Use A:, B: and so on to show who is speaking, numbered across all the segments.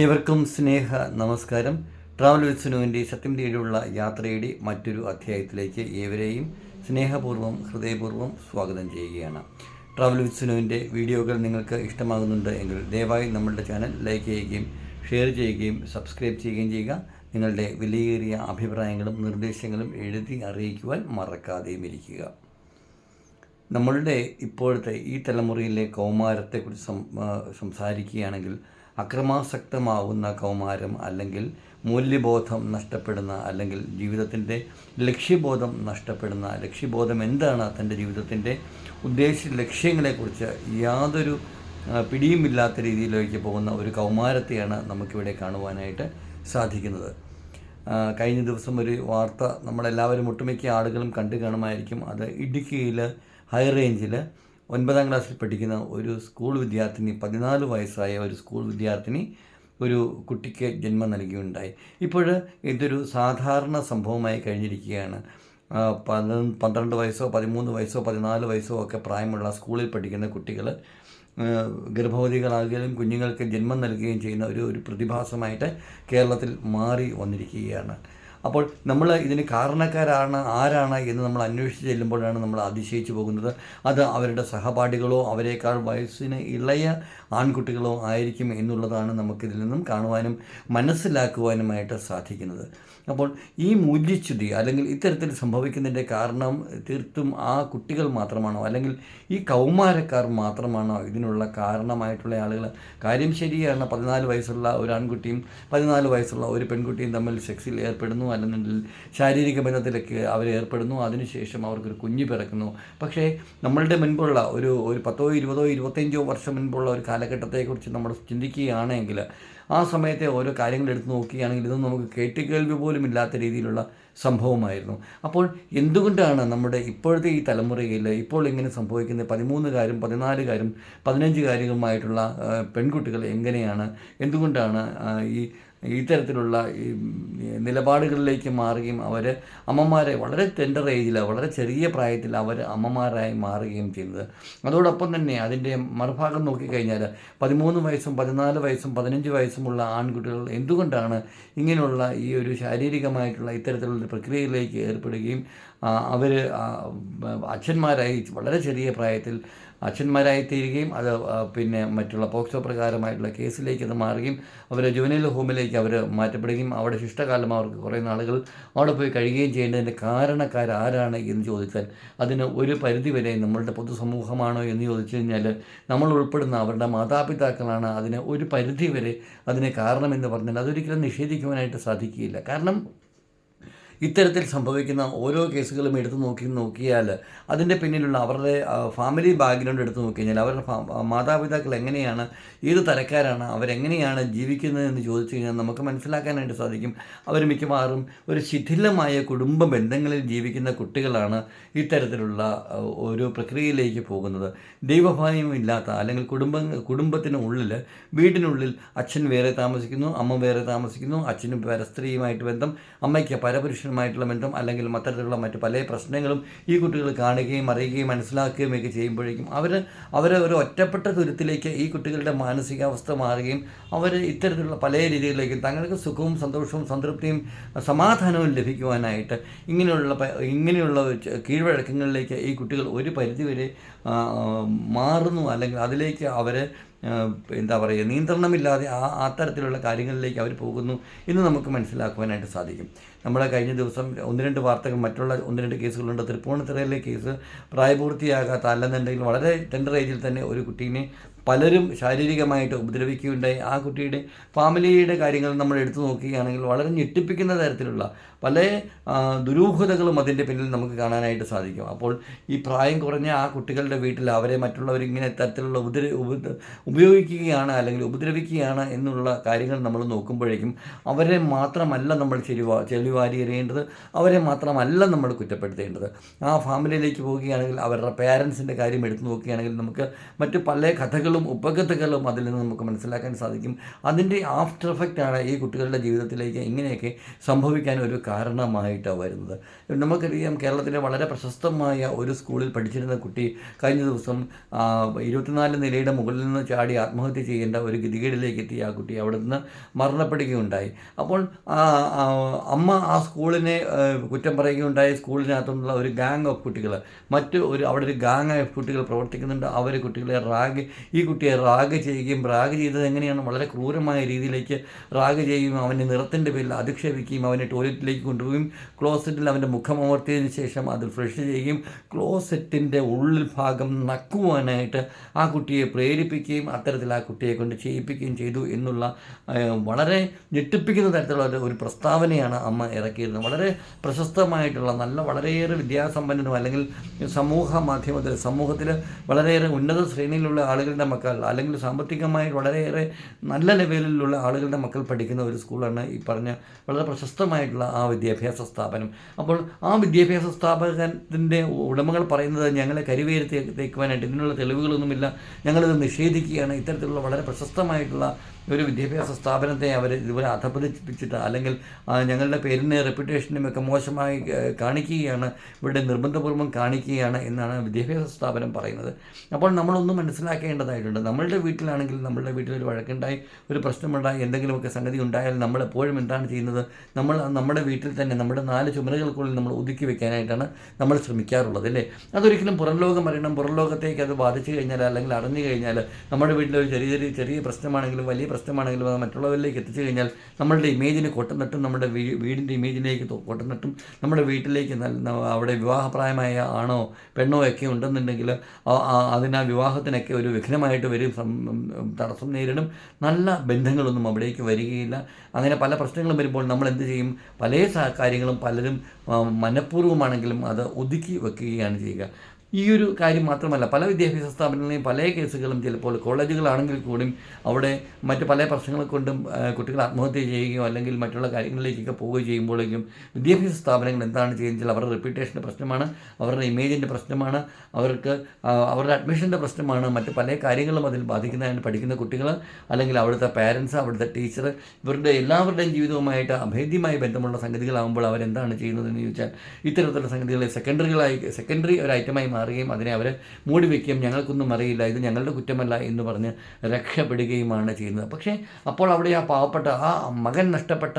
A: ഏവർക്കും സ്നേഹ നമസ്കാരം. Travel with സുനുവിന്റെ സത്യം തേടിയുള്ള യാത്രയുടെ മറ്റൊരു അധ്യായത്തിലേക്ക് ഏവരെയും സ്നേഹപൂർവം ഹൃദയപൂർവം സ്വാഗതം ചെയ്യുകയാണ്. ട്രാവൽ വിത്ത് സുനുവിന്റെ വീഡിയോകൾ നിങ്ങൾക്ക് ഇഷ്ടമാകുന്നുണ്ട് എങ്കിൽ ദയവായി നമ്മളുടെ ചാനൽ ലൈക്ക് ചെയ്യുകയും ഷെയർ ചെയ്യുകയും സബ്സ്ക്രൈബ് ചെയ്യുകയും ചെയ്യുക. നിങ്ങളുടെ വിലയേറിയ അഭിപ്രായങ്ങളും നിർദ്ദേശങ്ങളും എഴുതി അറിയിക്കുവാൻ മറക്കാതെയും ഇരിക്കുക നമ്മളുടെ ഇപ്പോഴത്തെ ഈ തലമുറയിലെ കൗമാരത്തെക്കുറിച്ച് സംസാരിക്കുകയാണെങ്കിൽ അക്രമാസക്തമാവുന്ന കൗമാരം അല്ലെങ്കിൽ മൂല്യബോധം നഷ്ടപ്പെടുന്ന അല്ലെങ്കിൽ ജീവിതത്തിന്റെ ലക്ഷ്യബോധം നഷ്ടപ്പെടുന്ന ലക്ഷ്യബോധം എന്താണ് തന്റെ ജീവിതത്തിന്റെ ഉദ്ദേശ ലക്ഷ്യങ്ങളെക്കുറിച്ച് യാതൊരു പിടിയുമില്ലാത്ത രീതിയിലേക്ക് പോകുന്ന ഒരു കൗമാരത്തെയാണ് നമുക്കിവിടെ കാണുവാനായിട്ട് സാധിക്കുന്നത്. കഴിഞ്ഞ ദിവസം ഒരു വാർത്ത നമ്മളെല്ലാവരും ഒട്ടുമിക്ക ആളുകളും കണ്ടു കാണുമായിരിക്കും. അത് ഇടുക്കിയിൽ ഹൈ റേഞ്ചിൽ ഒൻപതാം ക്ലാസ്സിൽ പഠിക്കുന്ന ഒരു സ്കൂൾ വിദ്യാർത്ഥിനി പതിനാല് വയസ്സായ ഒരു സ്കൂൾ വിദ്യാർത്ഥിനി ഒരു കുട്ടിക്ക് ജന്മം നൽകിയുണ്ടായി. ഇപ്പോൾ ഇതൊരു സാധാരണ സംഭവമായി കഴിഞ്ഞിരിക്കുകയാണ്. പന്ത്രണ്ട് വയസ്സോ പതിമൂന്ന് വയസ്സോ പതിനാല് വയസ്സോ ഒക്കെ പ്രായമുള്ള സ്കൂളിൽ പഠിക്കുന്ന കുട്ടികൾ ഗർഭവതികളാകുകയും കുഞ്ഞുങ്ങൾക്ക് ജന്മം നൽകുകയും ചെയ്യുന്ന ഒരു ഒരു പ്രതിഭാസമായിട്ട് കേരളത്തിൽ മാറി വന്നിരിക്കുകയാണ്. അപ്പോൾ നമ്മൾ ഇതിന് കാരണക്കാരാണ് ആരാണ് എന്ന് നമ്മൾ അന്വേഷിച്ച് ചെല്ലുമ്പോഴാണ് നമ്മൾ അതിശയിച്ചു പോകുന്നത്. അത് അവരുടെ സഹപാഠികളോ അവരെക്കാൾ വയസ്സിന് ഇളയ ആൺകുട്ടികളോ ആയിരിക്കും എന്നുള്ളതാണ് നമുക്കിതിൽ നിന്നും കാണുവാനും മനസ്സിലാക്കുവാനുമായിട്ട് സാധിക്കുന്നത്. അപ്പോൾ ഈ മൂല്യച്യുതി അല്ലെങ്കിൽ ഇത്തരത്തിൽ സംഭവിക്കുന്നതിന്റെ കാരണം തീർത്തും ആ കുട്ടികൾ മാത്രമാണോ? അല്ലെങ്കിൽ ഈ കൗമാരക്കാർ മാത്രമാണോ ഇതിനുള്ള കാരണമായിട്ടുള്ള ആളുകൾ? കാര്യം ശരിയാണ് പതിനാല് വയസ്സുള്ള ഒരു ആൺകുട്ടിയും പതിനാല് വയസ്സുള്ള ഒരു പെൺകുട്ടിയും തമ്മിൽ സെക്സിൽ ഏർപ്പെടുന്നു. അല്ലെന്നുണ്ടെങ്കിൽ ശാരീരിക ബന്ധത്തിലൊക്കെ അവർ ഏർപ്പെടുന്നു. അതിനുശേഷം അവർക്കൊരു കുഞ്ഞ് പിറക്കുന്നു. പക്ഷേ നമ്മളുടെ മുൻപുള്ള ഒരു ഒരു പത്തോ ഇരുപതോ ഇരുപത്തഞ്ചോ വർഷം മുൻപുള്ള ഒരു കാലഘട്ടത്തെക്കുറിച്ച് നമ്മൾ ചിന്തിക്കുകയാണെങ്കിൽ ആ സമയത്തെ ഓരോ കാര്യങ്ങൾ എടുത്ത് നോക്കുകയാണെങ്കിൽ ഇതൊന്നും നമുക്ക് കേട്ടുകേൾവി പോലും ഇല്ലാത്ത രീതിയിലുള്ള സംഭവമായിരുന്നു. അപ്പോൾ എന്തുകൊണ്ടാണ് നമ്മുടെ ഇപ്പോഴത്തെ ഈ തലമുറയിൽ ഇപ്പോൾ ഇങ്ങനെ സംഭവിക്കുന്നത് പതിമൂന്നുകാരും പതിനാലുകാരും പതിനഞ്ചുകാരികളുമായിട്ടുള്ള പെൺകുട്ടികൾ എങ്ങനെയാണ്? എന്തുകൊണ്ടാണ് ഈ ഇത്തരത്തിലുള്ള നിലപാടുകളിലേക്ക് മാറുകയും അവർ അമ്മമാരെ വളരെ ടെൻഡർ ഏജിൽ വളരെ ചെറിയ പ്രായത്തിൽ അവർ അമ്മമാരായി മാറുകയും ചെയ്യുന്നത്. അതോടൊപ്പം തന്നെ അതിന്റെ മറുഭാഗം നോക്കിക്കഴിഞ്ഞാൽ പതിമൂന്ന് വയസ്സും പതിനാല് വയസ്സും പതിനഞ്ച് വയസ്സുമുള്ള ആൺകുട്ടികൾ എന്തുകൊണ്ടാണ് ഇങ്ങനെയുള്ള ഈ ഒരു ശാരീരികമായിട്ടുള്ള ഇത്തരത്തിലുള്ള പ്രക്രിയയിലേക്ക് ഏർപ്പെടുകയും അവർ അച്ഛന്മാരായി വളരെ ചെറിയ പ്രായത്തിൽ അച്ഛന്മാരായി തീരുകയും അത് പിന്നെ മറ്റുള്ള പോക്സോ പ്രകാരമായിട്ടുള്ള കേസിലേക്ക് അത് മാറുകയും അവർ ജുവനൈൽ ഹോമിലേക്ക് അവർ മാറ്റപ്പെടുകയും അവിടെ ശിഷ്ടകാലം അവർക്ക് കുറേ നാളുകൾ അവിടെ പോയി കഴിയുകയും ചെയ്യേണ്ടതിന്റെ കാരണക്കാരാരാണ് എന്ന് ചോദിച്ചാൽ അതിന് ഒരു പരിധിവരെ നമ്മളുടെ പൊതുസമൂഹമാണോ എന്ന് ചോദിച്ചു കഴിഞ്ഞാൽ നമ്മൾ ഉൾപ്പെടുന്ന അവരുടെ മാതാപിതാക്കളാണ് അതിന് ഒരു പരിധിവരെ അതിന് കാരണമെന്ന് പറഞ്ഞാൽ അതൊരിക്കലും നിഷേധിക്കുവാനായിട്ട് സാധിക്കുകയില്ല. കാരണം ഇത്തരത്തിൽ സംഭവിക്കുന്ന ഓരോ കേസുകളും എടുത്തു നോക്കി നോക്കിയാൽ അതിന്റെ പിന്നിലുള്ള അവരുടെ ഫാമിലി ബാക്ക്ഗ്രൗണ്ട് എടുത്തു നോക്കി കഴിഞ്ഞാൽ അവരുടെ മാതാപിതാക്കൾ എങ്ങനെയാണ് ഏത് തരക്കാരാണ് അവരെങ്ങനെയാണ് ജീവിക്കുന്നതെന്ന് ചോദിച്ചു കഴിഞ്ഞാൽ നമുക്ക് മനസ്സിലാക്കാനായിട്ട് സാധിക്കും. അവർ മിക്കവാറും ഒരു ശിഥിലമായ കുടുംബ ബന്ധങ്ങളിൽ ജീവിക്കുന്ന കുട്ടികളാണ് ഇത്തരത്തിലുള്ള ഒരു പ്രക്രിയയിലേക്ക് പോകുന്നത്. ദൈവഭയം ഇല്ലാത്ത അല്ലെങ്കിൽ കുടുംബ കുടുംബത്തിന് ഉള്ളിൽ വീടിനുള്ളിൽ അച്ഛൻ വേറെ താമസിക്കുന്നു അമ്മ വേറെ താമസിക്കുന്നു അച്ഛനും പരസ്ത്രീയുമായിട്ട് ബന്ധം അമ്മയ്ക്ക് പരപുരുഷനുമായിട്ടുള്ള ബന്ധം അല്ലെങ്കിൽ അത്തരത്തിലുള്ള മറ്റ് പല പ്രശ്നങ്ങളും ഈ കുട്ടികൾ കാണുകയും അറിയുകയും മനസ്സിലാക്കുകയും ഒക്കെ ചെയ്യുമ്പോഴേക്കും അവർ അവരെ ഒരു ഒറ്റപ്പെട്ട തുരത്തിലേക്ക് ഈ കുട്ടികളുടെ മാനസികാവസ്ഥ മാറുകയും അവർ ഇത്തരത്തിലുള്ള പല രീതികളിലേക്ക് തങ്ങൾക്ക് സുഖവും സന്തോഷവും സംതൃപ്തിയും സമാധാനവും ലഭിക്കുവാനായിട്ട് ഇങ്ങനെയുള്ള ഇങ്ങനെയുള്ള കീഴ്വഴക്കങ്ങളിലേക്ക് ഈ കുട്ടികൾ ഒരു പരിധിവരെ മാറുന്നു അല്ലെങ്കിൽ അതിലേക്ക് അവർ എന്താ പറയുക നിയന്ത്രണമില്ലാതെ ആ ആ തരത്തിലുള്ള കാര്യങ്ങളിലേക്ക് അവർ പോകുന്നു എന്ന് നമുക്ക് മനസ്സിലാക്കുവാനായിട്ട് സാധിക്കും. നമ്മളെ കഴിഞ്ഞ ദിവസം ഒന്ന് രണ്ട് വാർത്തകൾ മറ്റുള്ള ഒന്ന് രണ്ട് കേസുകളുണ്ട്. തൃപ്പൂണിത്തുറയിലെ കേസ് പ്രായപൂർത്തിയാകാത്ത അല്ലെന്നുണ്ടെങ്കിൽ വളരെ ടെൻഡർ ഏജിൽ തന്നെ ഒരു കുട്ടീനെ പലരും ശാരീരികമായിട്ട് ഉപദ്രവിക്കുകയുണ്ടായി. ആ കുട്ടിയുടെ ഫാമിലിയുടെ കാര്യങ്ങൾ നമ്മൾ എടുത്തു നോക്കുകയാണെങ്കിൽ വളരെ ഞെട്ടിപ്പിക്കുന്ന തരത്തിലുള്ള പല ദുരൂഹതകളും അതിന്റെ പിന്നിൽ നമുക്ക് കാണാനായിട്ട് സാധിക്കും. അപ്പോൾ ഈ പ്രായം കുറഞ്ഞ ആ കുട്ടികളുടെ വീട്ടിൽ അവരെ മറ്റുള്ളവർ ഇങ്ങനെ തരത്തിലുള്ള ഉപദ്ര ഉപ- ഉപയോഗിക്കുകയാണ് അല്ലെങ്കിൽ ഉപദ്രവിക്കുകയാണ് എന്നുള്ള കാര്യങ്ങൾ നമ്മൾ നോക്കുമ്പോഴേക്കും അവരെ മാത്രമല്ല നമ്മൾ ചെരുവാ ചെളിവാരി എറിയേണ്ടത് അവരെ മാത്രമല്ല നമ്മൾ കുറ്റപ്പെടുത്തേണ്ടത്. ആ ഫാമിലിയിലേക്ക് പോവുകയാണെങ്കിൽ അവരുടെ പേരൻസിന്റെ കാര്യം എടുത്തു നോക്കുകയാണെങ്കിൽ നമുക്ക് മറ്റു പല കഥകളും ഉപകഥകളും അതിൽ നിന്ന് നമുക്ക് മനസ്സിലാക്കാൻ സാധിക്കും. അതിന്റെ ആഫ്റ്റർ എഫക്റ്റാണ് ഈ കുട്ടികളുടെ ജീവിതത്തിലേക്ക് ഇങ്ങനെയൊക്കെ സംഭവിക്കാൻ ഒരു കാരണമായിട്ട് വരുന്നത്. നമുക്കറിയാം കേരളത്തിലെ വളരെ പ്രശസ്തമായ ഒരു സ്കൂളിൽ പഠിച്ചിരുന്ന കുട്ടി കഴിഞ്ഞ ദിവസം ഇരുപത്തിനാല് നിലയുടെ മുകളിൽ നിന്ന് ചാടി ആത്മഹത്യ ചെയ്യേണ്ട ഒരു ഗതികേടിലേക്ക് എത്തി ആ കുട്ടി അവിടെ നിന്ന് മരണപ്പെടുകയുണ്ടായി. അപ്പോൾ അമ്മ ആ സ്കൂളിനെ കുറ്റം പറയുകയുണ്ടായി. സ്കൂളിനകത്തുള്ള ഒരു ഗാങ് ഓഫ് കുട്ടികൾ മറ്റ് ഒരു അവിടെ ഒരു ഗാങ് ഓഫ് കുട്ടികൾ പ്രവർത്തിക്കുന്നുണ്ട്. അവർ കുട്ടികളെ റാഗ് ഈ കുട്ടിയെ റാഗ് ചെയ്യുകയും റാഗ് ചെയ്തത് എങ്ങനെയാണ്? വളരെ ക്രൂരമായ രീതിയിലേക്ക് റാഗ് ചെയ്യുകയും അവനെ നിറത്തിന്റെ പേരിൽ അധിക്ഷേപിക്കുകയും അവനെ ടോയ്ലറ്റിലേക്ക് കൊണ്ടുപോവുകയും ക്ലോസറ്റിൽ അവന്റെ മുഖം അമർത്തിയതിന് ശേഷം അത് ഫ്രഷ് ചെയ്യുകയും ക്ലോസറ്റിന്റെ ഉള്ളിൽ ഭാഗം നക്കുവാനായിട്ട് ആ കുട്ടിയെ പ്രേരിപ്പിക്കുകയും അത്തരത്തിൽ ആ കുട്ടിയെ കൊണ്ട് ചെയ്യിപ്പിക്കുകയും ചെയ്തു എന്നുള്ള വളരെ ഞെട്ടിപ്പിക്കുന്ന തരത്തിലുള്ള ഒരു പ്രസ്താവനയാണ് അമ്മ ഇറക്കിയിരുന്നത്. വളരെ പ്രശസ്തമായിട്ടുള്ള നല്ല വളരെയേറെ വിദ്യാസമ്പന്നനും അല്ലെങ്കിൽ സമൂഹ മാധ്യമത്തിൽ സമൂഹത്തിൽ വളരെയേറെ ഉന്നത ശ്രേണിയിലുള്ള ആളുകളുടെ മക്കൾ അല്ലെങ്കിൽ സാമ്പത്തികമായി വളരെയേറെ നല്ല ലെവലിലുള്ള ആളുകളുടെ മക്കൾ പഠിക്കുന്ന ഒരു സ്കൂളാണ് ഈ പറഞ്ഞ വളരെ പ്രശസ്തമായിട്ടുള്ള ആ വിദ്യാഭ്യാസ സ്ഥാപനം. അപ്പോൾ ആ വിദ്യാഭ്യാസ സ്ഥാപനത്തിന്റെ ഉടമകൾ പറയുന്നത് ഞങ്ങളെ കരിവേരി തേക്കുവാനായിട്ട് ഇതിനുള്ള തെളിവുകളൊന്നുമില്ല. ഞങ്ങളിത് നിഷേധിക്കുകയാണ്. ഇത്തരത്തിലുള്ള വളരെ പ്രശസ്തമായിട്ടുള്ള ഒരു വിദ്യാഭ്യാസ സ്ഥാപനത്തെ അവർ ഇതുപോലെ അധപതിപ്പിച്ചിട്ട് അല്ലെങ്കിൽ ഞങ്ങളുടെ പേരിനെ റെപ്യൂട്ടേഷനും ഒക്കെ മോശമായി കാണിക്കുകയാണ്. ഇവിടെ നിർബന്ധപൂർവം കാണിക്കുകയാണ് എന്നാണ് വിദ്യാഭ്യാസ സ്ഥാപനം പറയുന്നത്. അപ്പോൾ നമ്മളൊന്ന് മനസ്സിലാക്കേണ്ടതായിട്ടുണ്ട്. നമ്മളുടെ വീട്ടിലാണെങ്കിൽ നമ്മളുടെ വീട്ടിൽ ഒരു വഴക്കുണ്ടായി ഒരു പ്രശ്നമുണ്ടായി എന്തെങ്കിലുമൊക്കെ സംഗതി ഉണ്ടായാൽ നമ്മൾ എപ്പോഴും എന്താണ് ചെയ്യുന്നത്? നമ്മൾ നമ്മുടെ വീട്ടിൽ തന്നെ നമ്മുടെ നാല് ചുമരുകൾക്കുള്ളിൽ നമ്മൾ ഒതുക്കി വെക്കാനായിട്ടാണ് നമ്മൾ ശ്രമിക്കാറുള്ളത് അല്ലേ? അതൊരിക്കലും പുറം ലോകം അറിയണം പുറം ലോകത്തേക്ക് അത് ബാധിച്ചു കഴിഞ്ഞാൽ അല്ലെങ്കിൽ അറിഞ്ഞു കഴിഞ്ഞാൽ നമ്മുടെ വീട്ടിൽ ഒരു ചെറിയ ചെറിയ ചെറിയ പ്രശ്നമാണെങ്കിലും വലിയ പ്രശ്നമാണെങ്കിലും അത് മറ്റുള്ളവരിലേക്ക് എത്തിച്ചു കഴിഞ്ഞാൽ നമ്മളുടെ ഇമേജിന് കൊട്ടുന്നട്ടും നമ്മുടെ വീടിന്റെ ഇമേജിലേക്ക് കൊട്ടം നമ്മുടെ വീട്ടിലേക്ക് അവിടെ വിവാഹപ്രായമായ ആണോ പെണ്ണോ ഒക്കെ ഉണ്ടെന്നുണ്ടെങ്കിൽ അതിനാ വിവാഹത്തിനൊക്കെ ഒരു വിഘ്നമായിട്ട് വരും തടസ്സം നേരിടും. നല്ല ബന്ധങ്ങളൊന്നും അവിടേക്ക് വരികയില്ല. അങ്ങനെ പല പ്രശ്നങ്ങളും വരുമ്പോൾ നമ്മൾ എന്ത് ചെയ്യും? പല കാര്യങ്ങളും പലരും മനഃപൂർവമാണെങ്കിലും അത് ഒതുക്കി വെക്കുകയാണ് ചെയ്യുക. ഈ ഒരു കാര്യം മാത്രമല്ല പല വിദ്യാഭ്യാസ സ്ഥാപനങ്ങളിലെയും പല കേസുകളും ചിലപ്പോൾ കോളേജുകളാണെങ്കിൽ കൂടിയും അവിടെ മറ്റ് പല പ്രശ്നങ്ങൾ കൊണ്ടും കുട്ടികൾ ആത്മഹത്യ ചെയ്യുകയോ അല്ലെങ്കിൽ മറ്റുള്ള കാര്യങ്ങളിലേക്കൊക്കെ പോവുകയോ ചെയ്യുമ്പോഴേക്കും വിദ്യാഭ്യാസ സ്ഥാപനങ്ങൾ എന്താണ് ചെയ്യുന്നത് അവരുടെ റെപ്യൂട്ടേഷന്റെ പ്രശ്നമാണ് അവരുടെ ഇമേജിന്റെ പ്രശ്നമാണ് അവർക്ക് അവരുടെ അഡ്മിഷന്റെ പ്രശ്നമാണ് മറ്റ് പല കാര്യങ്ങളും അതിൽ ബാധിക്കുന്നതാണ് പഠിക്കുന്ന കുട്ടികൾ അല്ലെങ്കിൽ അവിടുത്തെ പാരൻസ് അവിടുത്തെ ടീച്ചർ ഇവരുടെ എല്ലാവരുടെയും ജീവിതവുമായിട്ട് അഭേദ്യമായി ബന്ധമുള്ള സംഗതികളാകുമ്പോൾ അവരെന്താണ് ചെയ്യുന്നതെന്ന് ചോദിച്ചാൽ ഇത്തരത്തിലുള്ള സംഗതികളെ സെക്കൻഡറികളായി സെക്കൻഡറി ഒരു ഐറ്റമായി മാറുകയും അതിനെ അവർ മൂടി വയ്ക്കുകയും ഞങ്ങൾക്കൊന്നും അറിയില്ല ഇത് ഞങ്ങളുടെ കുറ്റമല്ല എന്ന് പറഞ്ഞ് രക്ഷപ്പെടുകയുമാണ് ചെയ്യുന്നത്. പക്ഷേ അപ്പോൾ അവിടെ ആ പാവപ്പെട്ട ആ മകൻ നഷ്ടപ്പെട്ട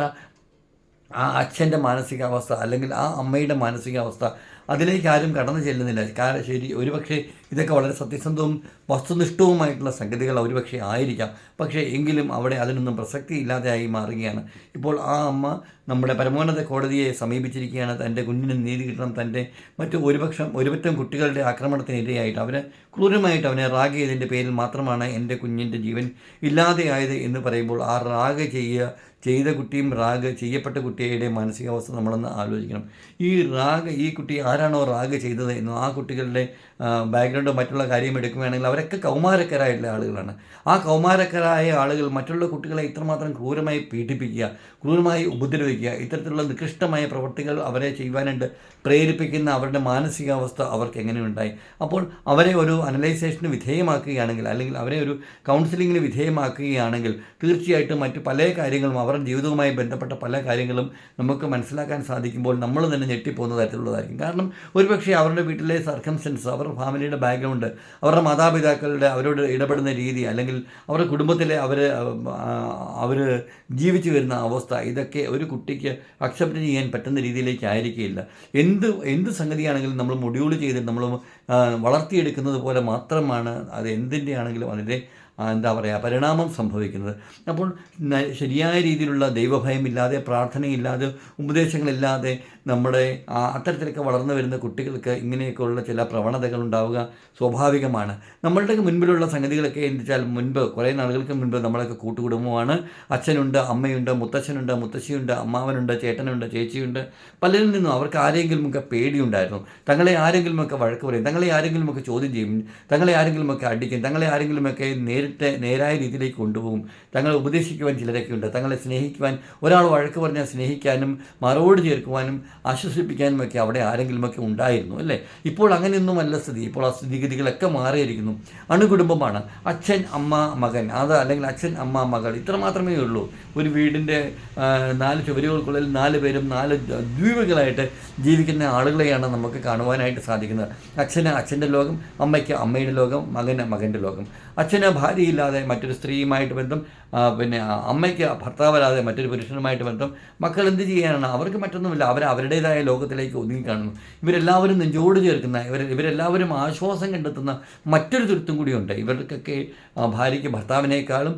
A: ആ അച്ഛന്റെ മാനസികാവസ്ഥ അല്ലെങ്കിൽ ആ അമ്മയുടെ മാനസികാവസ്ഥ അതിലേക്ക് ആരും കടന്നു ചെല്ലുന്നില്ല. കാരണം ശരി ഒരുപക്ഷെ ഇതൊക്കെ വളരെ സത്യസന്ധവും വസ്തുനിഷ്ഠവുമായിട്ടുള്ള സംഗതികൾ ഒരുപക്ഷെ ആയിരിക്കാം. പക്ഷേ എങ്കിലും അവിടെ അതിനൊന്നും പ്രസക്തി ഇല്ലാതെയായി മാറുകയാണ്. ഇപ്പോൾ ആ അമ്മ നമ്മുടെ പരമോന്നത കോടതിയെ സമീപിച്ചിരിക്കുകയാണ്. തന്റെ കുഞ്ഞിന് നീതി കിട്ടണം. തന്റെ മറ്റു ഒരുപക്ഷം ഒരുപറ്റം കുട്ടികളുടെ ആക്രമണത്തിനിരയായിട്ട് അവരെ ക്രൂരമായിട്ട് അവനെ റാഗ് ചെയ്തതിന്റെ പേരിൽ മാത്രമാണ് എന്റെ കുഞ്ഞിന്റെ ജീവൻ ഇല്ലാതെയായത് എന്ന് പറയുമ്പോൾ ആ റാഗ് ചെയ്യുക ചെയ്ത കുട്ടിയും റാഗ് ചെയ്യപ്പെട്ട കുട്ടിയുടെ മാനസികാവസ്ഥ നമ്മളൊന്ന് ആലോചിക്കണം. ഈ റാഗ് ഈ കുട്ടി ആരാണോ റാഗ് ചെയ്തത് ആ കുട്ടികളുടെ ബാക്ക്ഗ്രൗണ്ടോ മറ്റുള്ള കാര്യം എടുക്കുകയാണെങ്കിൽ അവരൊക്കെ കൗമാരക്കരായിട്ടുള്ള ആളുകളാണ്. ആ കൗമാരക്കരായ ആളുകൾ മറ്റുള്ള കുട്ടികളെ ഇത്രമാത്രം ക്രൂരമായി പീഡിപ്പിക്കുക ക്രൂരമായി ഉപദ്രവിക്കുക. ഇത്തരത്തിലുള്ള നികൃഷ്ടമായ പ്രവർത്തികൾ അവരെ ചെയ്യുവാനായിട്ട് പ്രേരിപ്പിക്കുന്ന അവരുടെ മാനസികാവസ്ഥ അവർക്ക് എങ്ങനെയുണ്ടായി? അപ്പോൾ അവരെ ഒരു അനലൈസേഷന് വിധേയമാക്കുകയാണെങ്കിൽ അല്ലെങ്കിൽ അവരെ ഒരു കൗൺസിലിങ്ങിന് വിധേയമാക്കുകയാണെങ്കിൽ തീർച്ചയായിട്ടും മറ്റ് പല കാര്യങ്ങളും അവരുടെ ജീവിതവുമായി ബന്ധപ്പെട്ട പല കാര്യങ്ങളും നമുക്ക് മനസ്സിലാക്കാൻ സാധിക്കുമ്പോൾ നമ്മൾ തന്നെ ഞെട്ടിപ്പോകുന്ന തരത്തിലുള്ളതായിരിക്കും. കാരണം ഒരുപക്ഷെ അവരുടെ വീട്ടിലെ സർക്കംസ്റ്റൻസ് അവരുടെ ഫാമിലിയുടെ ബാക്ക്ഗ്രൗണ്ട് അവരുടെ മാതാപിതാക്കളുടെ അവരോട് ഇടപെടുന്ന രീതി അല്ലെങ്കിൽ അവരുടെ കുടുംബത്തിലെ അവർ അവർ ജീവിച്ചു വരുന്ന അവസ്ഥ ഇതൊക്കെ ഒരു കുട്ടിക്ക് അക്സെപ്റ്റ് ചെയ്യാൻ പറ്റുന്ന രീതിയിലേക്ക് ആയിരിക്കില്ല എന്ത് എന്ത് സംഗതിയാണെങ്കിലും നമ്മൾ മൊഡ്യൂൾ ചെയ്ത് നമ്മൾ വളർത്തിയെടുക്കുന്നത് പോലെ മാത്രമാണ് അത് എന്തിന്റെ ആണെങ്കിലും അതിന്റെ എന്താ പറയുക പരിണാമം സംഭവിക്കുന്നത്. അപ്പോൾ ശരിയായ രീതിയിലുള്ള ദൈവഭയമില്ലാതെ പ്രാർത്ഥനയില്ലാതെ ഉപദേശങ്ങളില്ലാതെ നമ്മുടെ അത്തരത്തിലൊക്കെ വളർന്നു വരുന്ന കുട്ടികൾക്ക് ഇങ്ങനെയൊക്കെയുള്ള ചില പ്രവണതകൾ ഉണ്ടാവുക സ്വാഭാവികമാണ്. നമ്മളുടെ മുൻപിലുള്ള സംഗതികളൊക്കെ എന്ന് വെച്ചാൽ മുൻപ് കുറേ നാളുകൾക്ക് മുൻപ് നമ്മളൊക്കെ കൂട്ടുകുടുംബമാണ്. അച്ഛനുണ്ട് അമ്മയുണ്ട് മുത്തച്ഛനുണ്ട് മുത്തശ്ശിയുണ്ട് അമ്മാവനുണ്ട് ചേട്ടനുണ്ട് ചേച്ചിയുണ്ട്. പലരിൽ നിന്നും അവർക്ക് ആരെങ്കിലുമൊക്കെ പേടിയുണ്ടായിരുന്നു. തങ്ങളെ ആരെങ്കിലുമൊക്കെ വഴക്ക് പറയും തങ്ങളെ ആരെങ്കിലുമൊക്കെ ചോദ്യം ചെയ്യും തങ്ങളെ ആരെങ്കിലുമൊക്കെ അടിക്കും തങ്ങളെ ആരെങ്കിലുമൊക്കെ നേരിട്ട് നേരിട്ട് നേരായ രീതിയിലേക്ക് കൊണ്ടുപോകും. തങ്ങളെ ഉപദേശിക്കുവാൻ ചിലരൊക്കെ ഉണ്ട് തങ്ങളെ സ്നേഹിക്കുവാൻ ഒരാൾ വഴക്ക് പറഞ്ഞാൽ സ്നേഹിക്കാനും മറുപടി ചേർക്കുവാനും ആശ്വസിപ്പിക്കാനും ഒക്കെ അവിടെ ആരെങ്കിലുമൊക്കെ ഉണ്ടായിരുന്നു അല്ലേ? ഇപ്പോൾ അങ്ങനെയൊന്നുമല്ല സ്ഥിതി. ഇപ്പോൾ ആ സ്ഥിതിഗതികളൊക്കെ മാറിയിരിക്കുന്നു. അണുകുടുംബമാണ്. അച്ഛൻ അമ്മ മകൻ. അത് അല്ലെങ്കിൽ അച്ഛൻ അമ്മ മകൾ. ഇത്ര മാത്രമേ ഉള്ളൂ. ഒരു വീടിന്റെ നാല് ചുവരുകൾക്കുള്ളിൽ നാല് പേരും നാല് ദ്വീപുകളായിട്ട് ജീവിക്കുന്ന ആളുകളെയാണ് നമുക്ക് കാണുവാനായിട്ട് സാധിക്കുന്നത്. അച്ഛന് അച്ഛന്റെ ലോകം അമ്മയ്ക്ക് അമ്മയുടെ ലോകം മകന് മകന്റെ ലോകം. അച്ഛന് ഭാര്യയില്ലാതെ മറ്റൊരു സ്ത്രീയുമായിട്ട് ബന്ധം പിന്നെ അമ്മയ്ക്ക് ഭർത്താവല്ലാതെ മറ്റൊരു പുരുഷനുമായിട്ട് ബന്ധം മക്കൾ എന്ത് ചെയ്യാനാണ്? അവർക്ക് മറ്റൊന്നുമില്ല. അവർ അവരുടേതായ ലോകത്തിലേക്ക് ഒതുങ്ങി കാണുന്നു ഇവരെല്ലാവരും നെഞ്ചോട് ചേർക്കുന്ന ഇവർ ഇവരെല്ലാവരും ആശ്വാസം കണ്ടെത്തുന്ന മറ്റൊരു തുരുത്തും കൂടിയുണ്ട്. ഇവർക്കൊക്കെ ഭാര്യയ്ക്ക് ഭർത്താവിനേക്കാളും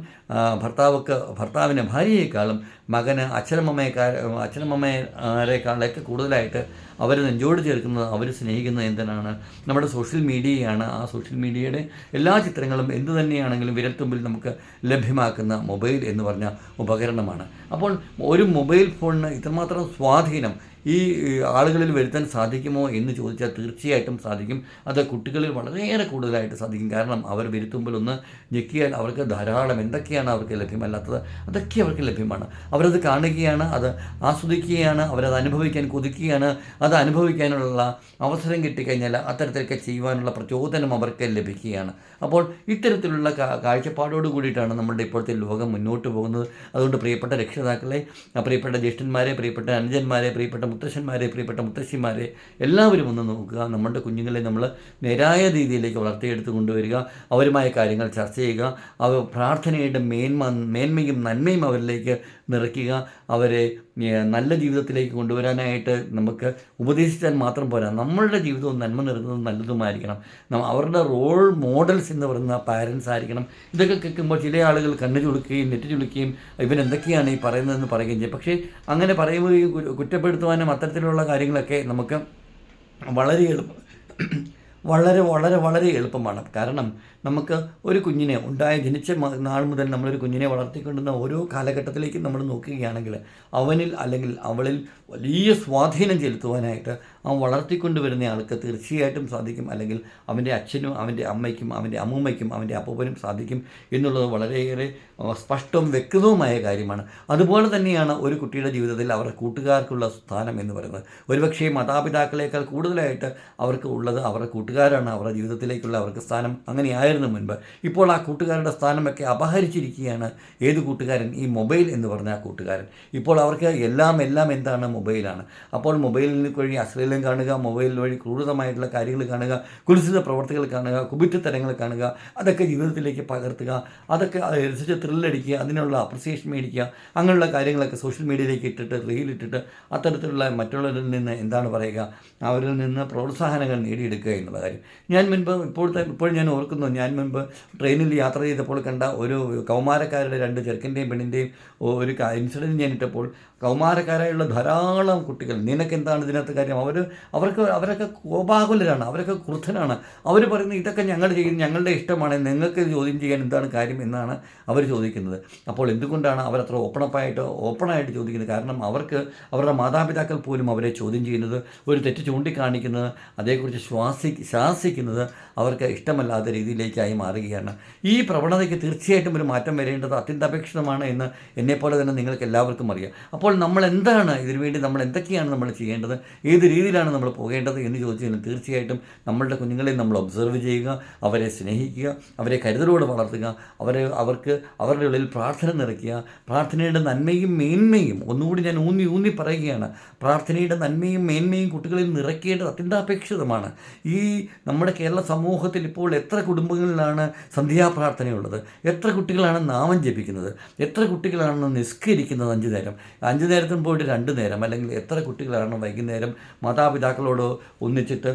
A: ഭർത്താവക്ക് ഭർത്താവിന് ഭാര്യയെക്കാളും മകന് അച്ഛനമ്മയേക്കാ അച്ഛനമ്മമാരെക്കാളൊക്കെ കൂടുതലായിട്ട് അവർ നെഞ്ചോട് ചേർക്കുന്നത് അവർ സ്നേഹിക്കുന്നത് എന്തിനാണ്? നമ്മുടെ സോഷ്യൽ മീഡിയയാണ്. ആ സോഷ്യൽ മീഡിയയുടെ എല്ലാ ചിത്രങ്ങളും എന്തു തന്നെയാണെങ്കിലും വിരൽത്തുമ്പിൽ നമുക്ക് ലഭ്യമാക്കുന്ന മൊബൈൽ എന്ന് പറഞ്ഞ ഉപകരണമാണ്. അപ്പോൾ ഒരു മൊബൈൽ ഫോണിന് ഇത്രമാത്രം സ്വാധീനം ഈ ആളുകളിൽ വരുത്താൻ സാധിക്കുമോ എന്ന് ചോദിച്ചാൽ തീർച്ചയായിട്ടും സാധിക്കും. അത് കുട്ടികളിൽ വളരെയേറെ കൂടുതലായിട്ട് സാധിക്കും. കാരണം അവർ വരുത്തുമ്പോൾ ഒന്ന് ഞെക്കിയാൽ അവർക്ക് ധാരാളം എന്തൊക്കെയാണ് അവർക്ക് ലഭ്യമല്ലാത്തത്? അതൊക്കെ അവർക്ക് ലഭ്യമാണ്. അവരത് കാണുകയാണ് അത് ആസ്വദിക്കുകയാണ് അവരത് അനുഭവിക്കാൻ കൊതിക്കുകയാണ്. അത് അനുഭവിക്കാനുള്ള അവസരം കിട്ടിക്കഴിഞ്ഞാൽ അത്തരത്തിലൊക്കെ ചെയ്യുവാനുള്ള പ്രചോദനം അവർക്ക് ലഭിക്കുകയാണ്. അപ്പോൾ ഇത്തരത്തിലുള്ള കാഴ്ചപ്പാടോട് കൂടിയിട്ടാണ് നമ്മുടെ ഇപ്പോഴത്തെ ലോകം മുന്നോട്ട് പോകുന്നത്. അതുകൊണ്ട് പ്രിയപ്പെട്ട രക്ഷിതാക്കളെ പ്രിയപ്പെട്ട ജ്യേഷ്ഠന്മാരെ പ്രിയപ്പെട്ട അനുജന്മാരെ പ്രിയപ്പെട്ട മുത്തശ്ശന്മാരെ പ്രിയപ്പെട്ട മുത്തശ്ശിമാരെ എല്ലാവരും ഒന്ന് നോക്കുക. നമ്മുടെ കുഞ്ഞുങ്ങളെ നമ്മൾ നേരായ രീതിയിലേക്ക് വളർത്തിയെടുത്ത് കൊണ്ടുവരിക. അവരുമായ കാര്യങ്ങൾ ചർച്ച ചെയ്യുക. അവ പ്രാർത്ഥനയുടെ മേന്മ മേന്മയും നന്മയും അവരിലേക്ക് നിറയ്ക്കുക. അവരെ നല്ല ജീവിതത്തിലേക്ക് കൊണ്ടുവരാനായിട്ട് നമുക്ക് ഉപദേശിച്ചാൽ മാത്രം പോരാ. നമ്മളുടെ ജീവിതവും നന്മ നിറഞ്ഞതും നല്ലതുമായിരിക്കണം. അവരുടെ റോൾ മോഡൽസ് എന്ന് പറയുന്ന പാരൻസ് ആയിരിക്കണം. ഇതൊക്കെ കേൾക്കുമ്പോൾ ചില ആളുകൾ കണ്ണു ചുളുക്കുകയും നെറ്റ് ചുളുക്കുകയും ഇവൻ എന്തൊക്കെയാണ് ഈ പറയുന്നതെന്ന് പറയുകയും ചെയ്യും. പക്ഷേ അങ്ങനെ പറയുകയും കു- കുറ്റപ്പെടുത്തുവാനും അത്തരത്തിലുള്ള കാര്യങ്ങളൊക്കെ നമുക്ക് വളരെ എളുപ്പം വളരെ വളരെ വളരെ എളുപ്പമാണ്. കാരണം നമുക്ക് ഒരു കുഞ്ഞിനെ ഉണ്ടായ ജനിച്ച നാൾ മുതൽ നമ്മളൊരു കുഞ്ഞിനെ വളർത്തിക്കൊണ്ടുന്ന ഓരോ കാലഘട്ടത്തിലേക്കും നമ്മൾ നോക്കുകയാണെങ്കിൽ അവനിൽ അല്ലെങ്കിൽ അവളിൽ വലിയ സ്വാധീനം ചെലുത്തുവാനായിട്ട് ആ വളർത്തിക്കൊണ്ടുവരുന്ന ആൾക്ക് തീർച്ചയായിട്ടും സാധിക്കും. അല്ലെങ്കിൽ അവന്റെ അച്ഛനും അവന്റെ അമ്മയ്ക്കും അവന്റെ അമ്മൂമ്മയ്ക്കും അവന്റെ അപ്പൂപ്പനും സാധിക്കും എന്നുള്ളത് വളരെയേറെ സ്പഷ്ടവും വ്യക്തവുമായ കാര്യമാണ്. അതുപോലെ തന്നെയാണ് ഒരു കുട്ടിയുടെ ജീവിതത്തിൽ അവരുടെ കൂട്ടുകാർക്കുള്ള സ്ഥാനം എന്ന് പറയുന്നത്. ഒരുപക്ഷെ മാതാപിതാക്കളേക്കാൾ കൂടുതലായിട്ട് അവർക്ക് ഉള്ളത് അവരുടെ കൂട്ടുകാരാണ്. അവരുടെ ജീവിതത്തിലേക്കുള്ള അവർക്ക് സ്ഥാനം അങ്ങനെയായിരുന്നു മുൻപ് ഇപ്പോൾ ആ കൂട്ടുകാരുടെ സ്ഥാനമൊക്കെ അപഹരിച്ചിരിക്കുകയാണ്. ഏത് കൂട്ടുകാരൻ? ഈ മൊബൈൽ എന്ന് പറഞ്ഞ ആ കൂട്ടുകാരൻ. ഇപ്പോൾ അവർക്ക് എല്ലാം എല്ലാം എന്താണ്? മൊബൈലാണ്. അപ്പോൾ മൊബൈലിൽ വഴി അശ്ലീലം കാണുക മൊബൈൽ വഴി ക്രൂരമായിട്ടുള്ള കാര്യങ്ങൾ കാണുക കുലിസിത പ്രവർത്തികൾ കാണുക കുബിറ്റത്തരങ്ങൾ കാണുക അതൊക്കെ ജീവിതത്തിലേക്ക് പകർത്തുക അതൊക്കെ അത് രസിച്ച് ത്രില്ലടിക്കുക അതിനുള്ള അപ്രിസിയേഷൻ മേടിക്കുക അങ്ങനെയുള്ള കാര്യങ്ങളൊക്കെ സോഷ്യൽ മീഡിയയിലേക്ക് ഇട്ടിട്ട് റീലിട്ടിട്ട് അത്തരത്തിലുള്ള മറ്റുള്ളവരിൽ നിന്ന് എന്താണ് പറയുക? അവരിൽ നിന്ന് പ്രോത്സാഹനങ്ങൾ നേടിയെടുക്കുക എന്നുള്ള കാര്യം. ഞാൻ മുൻപ് ഇപ്പോഴത്തെ ഇപ്പോൾ ഞാൻ ഓർക്കുന്നു ഞാൻ മുൻപ് ട്രെയിനിൽ യാത്ര ചെയ്തപ്പോൾ കണ്ട ഒരു കൗമാരക്കാരുടെ രണ്ട് ചെറുക്കന്റെയും പെണ്ണിന്റെയും ഒരു ഇൻസിഡന്റ് ഞാൻ ഇട്ടപ്പോൾ കൗമാരക്കാരായുള്ള ധാരാളം കുട്ടികൾ നിനക്ക് എന്താണ് ഇതിനകത്ത് കാര്യം? അവർ അവർക്ക് അവരൊക്കെ കോപാകുലരാണ് അവരൊക്കെ ക്രുദ്ധനാണ് അവർ പറയുന്നത് ഇതൊക്കെ ഞങ്ങൾ ചെയ്യുന്നത് ഞങ്ങളുടെ ഇഷ്ടമാണ് നിങ്ങൾക്ക് ചോദ്യം ചെയ്യാൻ എന്താണ് കാര്യം എന്നാണ് അവർ ചോദിക്കുന്നത്. അപ്പോൾ എന്തുകൊണ്ടാണ് അവർ അത്ര ഓപ്പണപ്പായിട്ട് ഓപ്പണായിട്ട് ചോദിക്കുന്നത്? കാരണം അവർക്ക് അവരുടെ മാതാപിതാക്കൾ പോലും അവരെ ചോദ്യം ചെയ്യുന്നത് ഒരു തെറ്റ് ചൂണ്ടിക്കാണിക്കുന്നത് അതേക്കുറിച്ച് ശ്വാസി ശാസിക്കുന്നത് അവർക്ക് ഇഷ്ടമല്ലാത്ത രീതിയിലേക്കായി മാറുകയാണ്. ഈ പ്രവണതയ്ക്ക് തീർച്ചയായിട്ടും ഒരു മാറ്റം വരേണ്ടത് അത്യന്താപേക്ഷിതമാണ് എന്ന് എന്നെപ്പോലെ തന്നെ നിങ്ങൾക്ക് എല്ലാവർക്കും അറിയാം. അപ്പോൾ നമ്മൾ എന്താണ് ഇതിനു വേണ്ടി നമ്മൾ എന്തൊക്കെയാണ് നമ്മൾ ചെയ്യേണ്ടത്? ഏത് രീതിയിലാണ് നമ്മൾ പോകേണ്ടത് എന്ന് ചോദിച്ചു കഴിഞ്ഞാൽ തീർച്ചയായിട്ടും നമ്മളുടെ കുഞ്ഞുങ്ങളെ നമ്മൾ ഒബ്സർവ് ചെയ്യുക അവരെ സ്നേഹിക്കുക അവരെ കരുതലോട് വളർത്തുക അവരെ അവർക്ക് അവരുടെ ഉള്ളിൽ പ്രാർത്ഥന നിറയ്ക്കുക. പ്രാർത്ഥനയുടെ നന്മയും മേന്മയും ഒന്നുകൂടി ഞാൻ ഊന്നി ഊന്നി പറയുകയാണ്. പ്രാർത്ഥനയുടെ നന്മയും മേന്മയും കുട്ടികളിൽ നിറയ്ക്കേണ്ടത് അത്യന്താപേക്ഷിതമാണ്. ഈ നമ്മുടെ കേരള സമൂഹത്തിൽ ഇപ്പോൾ എത്ര കുടുംബങ്ങളിലാണ് സന്ധ്യാപ്രാർത്ഥനയുള്ളത്. എത്ര കുട്ടികളാണ് നാമം ജപിക്കുന്നത്? എത്ര കുട്ടികളാണ് നിസ്കരിക്കുന്നത് അഞ്ച് നേരം? അഞ്ച് നേരത്തും പോയിട്ട് രണ്ട് നേരം അല്ലെങ്കിൽ എത്ര കുട്ടികളാണ് വൈകുന്നേരം മാതാപിതാക്കളോട് ഒന്നിച്ചിട്ട്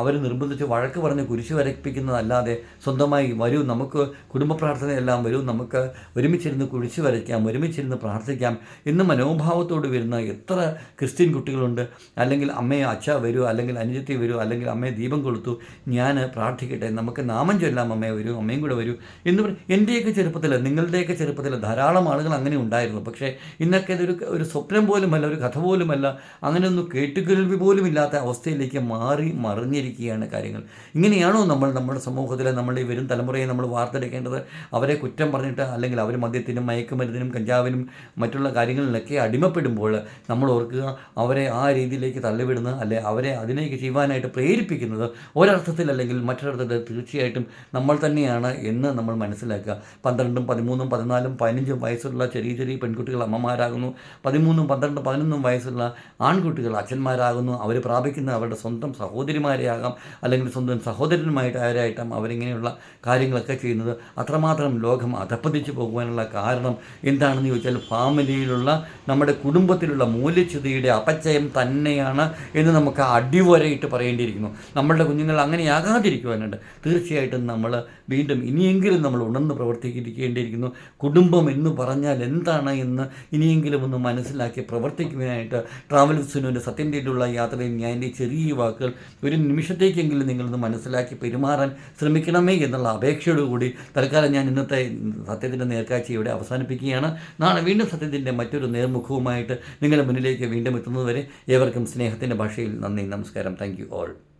A: അവർ നിർബന്ധിച്ച് വഴക്ക് പറഞ്ഞ് കുരിശ് വരയ്പ്പിക്കുന്നതല്ലാതെ സ്വന്തമായി വരൂ നമുക്ക് കുടുംബ പ്രാർത്ഥനയെല്ലാം വരൂ നമുക്ക് ഒരുമിച്ചിരുന്ന് കുരിശ് വരയ്ക്കാം ഒരുമിച്ചിരുന്ന് പ്രാർത്ഥിക്കാം എന്ന് മനോഭാവത്തോട് വരുന്ന എത്ര ക്രിസ്ത്യൻ കുട്ടികളുണ്ട്. അല്ലെങ്കിൽ അമ്മയെ അച്ഛ വരൂ അല്ലെങ്കിൽ അനുജത്തി വരൂ അല്ലെങ്കിൽ അമ്മയെ ദീപം കൊളുത്തു ഞാൻ പ്രാർത്ഥിക്കട്ടെ നമുക്ക് നാമം ചൊല്ലാം അമ്മേ വരൂ അമ്മയും കൂടെ വരൂ. എന്ന് പറയും എന്റെയൊക്കെ ചെറുപ്പത്തിൽ നിങ്ങളുടെയൊക്കെ ചെറുപ്പത്തിൽ ധാരാളം ആളുകൾ അങ്ങനെ ഉണ്ടായിരുന്നു. പക്ഷേ ഇന്നൊക്കെ ഇതൊരു ഒരു സ്വപ്നം പോലുമല്ല ഒരു കഥ പോലുമല്ല അങ്ങനെയൊന്നും കേട്ടുകേൾവി പോലും ഇല്ലാത്ത അവസ്ഥയിലേക്ക് മാറി മറിഞ്ഞിരിക്കുകയാണ് കാര്യങ്ങൾ. ഇങ്ങനെയാണോ നമ്മൾ നമ്മുടെ സമൂഹത്തിലെ ഈ വരും തലമുറയെ നമ്മൾ വാർത്തെടുക്കേണ്ടത്? അവരെ കുറ്റം പറഞ്ഞിട്ട് അല്ലെങ്കിൽ അവർ മദ്യത്തിനും മയക്കുമരുന്നിനും കഞ്ചാവിനും മറ്റുള്ള കാര്യങ്ങളിലൊക്കെ അടിമപ്പെടുമ്പോൾ നമ്മൾ ഓർക്കുക അവരെ ആ രീതിയിലേക്ക് തള്ളിവിടുന്ന അല്ലെ അവരെ അതിനേക്ക് ചെയ്യുവാനായിട്ട് പ്രേരിപ്പിക്കുന്നത് ഒരർത്ഥത്തിൽ അല്ലെങ്കിൽ മറ്റൊരർത്ഥത്തിൽ തീർച്ചയായിട്ടും നമ്മൾ തന്നെയാണ് എന്ന് നമ്മൾ മനസ്സിലാക്കുക. പന്ത്രണ്ടും പതിമൂന്നും പതിനാലും പതിനഞ്ചും വയസ്സുള്ള ചെറിയ ചെറിയ പെൺകുട്ടികൾ അമ്മമാരാകുന്നു. പതിമൂന്നും പന്ത്രണ്ടും പതിനൊന്നും വയസ്സുള്ള ആൺകുട്ടികൾ അച്ഛന്മാരാകുന്നു. അവർ പ്രാപിക്കുന്ന അവരുടെ സ്വന്തം സഹോദരിമാരെയാകാം. അല്ലെങ്കിൽ സ്വന്തം സഹോദരന്മാരായിട്ടും അവരിങ്ങനെയുള്ള കാര്യങ്ങളൊക്കെ ചെയ്യുന്നത് അത്രമാത്രം ലോകം അധപ്പതിച്ചു പോകുവാനുള്ള കാരണം എന്താണെന്ന് ചോദിച്ചാൽ ഫാമിലിയിലുള്ള നമ്മുടെ കുടുംബത്തിലുള്ള മൂല്യച്യുതിയുടെ അപച്ചയം തന്നെയാണ് എന്ന് നമുക്ക് അടിവരയിട്ട് പറയേണ്ടിയിരിക്കുന്നു. നമ്മളുടെ കുഞ്ഞുങ്ങൾ അങ്ങനെയാകാതിരിക്കുവാനുണ്ട്. തീർച്ചയായിട്ടും നമ്മൾ വീണ്ടും ഇനിയെങ്കിലും നമ്മൾ ഉണർന്ന് പ്രവർത്തിക്കേണ്ടിയിരിക്കുന്നു. കുടുംബം എന്ന് പറഞ്ഞാൽ എന്താണ് എന്ന് ഇനിയെങ്കിലും ഒന്ന് മനസ്സിലാക്കി പ്രവർത്തിക്കുവാനായിട്ട് ട്രാവൽ സുനുവിന്റെ സത്യം തേടിയുള്ള യാത്രയിൽ ഞാൻ എന്റെ ചെറിയ വാക്കുകൾ ഒരു നിമിഷത്തേക്കെങ്കിലും നിങ്ങളൊന്ന് മനസ്സിലാക്കി പെരുമാറാൻ ശ്രമിക്കണമേ എന്നുള്ള അപേക്ഷയോടുകൂടി തൽക്കാലം ഞാൻ ഇന്നത്തെ സത്യത്തിന്റെ നേർക്കാഴ്ച ഇവിടെ അവസാനിപ്പിക്കുകയാണ്. നാളെ വീണ്ടും സത്യത്തിന്റെ മറ്റൊരു നേർമുഖവുമായിട്ട് നിങ്ങളുടെ മുന്നിലേക്ക് വീണ്ടും എത്തുന്നതുവരെ ഏവർക്കും സ്നേഹത്തിന്റെ ഭാഷയിൽ നന്ദി നമസ്കാരം. Thank you all.